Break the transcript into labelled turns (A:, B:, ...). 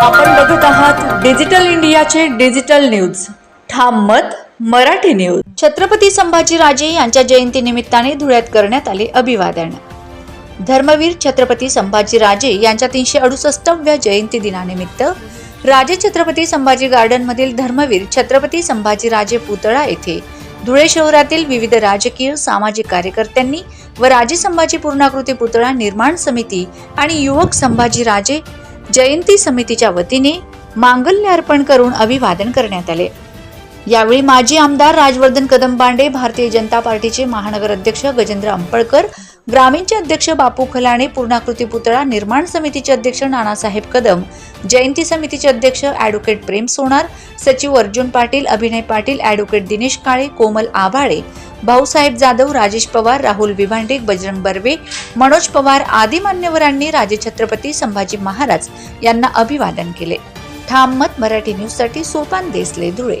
A: आपण बघूत आहात डिजिटल इंडियाचे डिजिटल न्यूज. ठाम मत मराठी न्यूज.
B: छत्रपती संभाजीराजे यांच्या जयंतीनिमित्ताने धुळ्यात करण्यात आले अभिवादन. धर्मवीर छत्रपती संभाजीराजे यांच्या तीनशे अडुसष्टव्या जयंती दिनानिमित्त राजे छत्रपती संभाजी गार्डनमधील धर्मवीर छत्रपती संभाजीराजे पुतळा येथे धुळे शहरातील विविध राजकीय सामाजिक कार्यकर्त्यांनी व राजे संभाजी पूर्णाकृती पुतळा निर्माण समिती आणि युवक संभाजीराजे जयंती समितीच्या वतीने मांगल्य अर्पण करून अभिवादन करण्यात आले. यावेळी माजी आमदार राजवर्धन कदमबांडे भारतीय जनता पार्टीचे महानगर अध्यक्ष गजेंद्र अंपळकर ग्रामीणचे अध्यक्ष बापू खलाणे पूर्णाकृती पुतळा निर्माण समितीचे अध्यक्ष नानासाहेब कदम जयंती समितीचे अध्यक्ष ॲडव्होकेट प्रेम सोनार सचिव अर्जुन पाटील अभिनय पाटील ॲडव्होकेट दिनेश काळे कोमल आभाळे भाऊसाहेब जाधव राजेश पवार राहुल विभांडे बजरंग बर्वे मनोज पवार आदी मान्यवरांनी राजे छत्रपती संभाजी महाराज यांना अभिवादन केले. ठाम मत मराठी न्यूजसाठी सोपान देसले धुळे.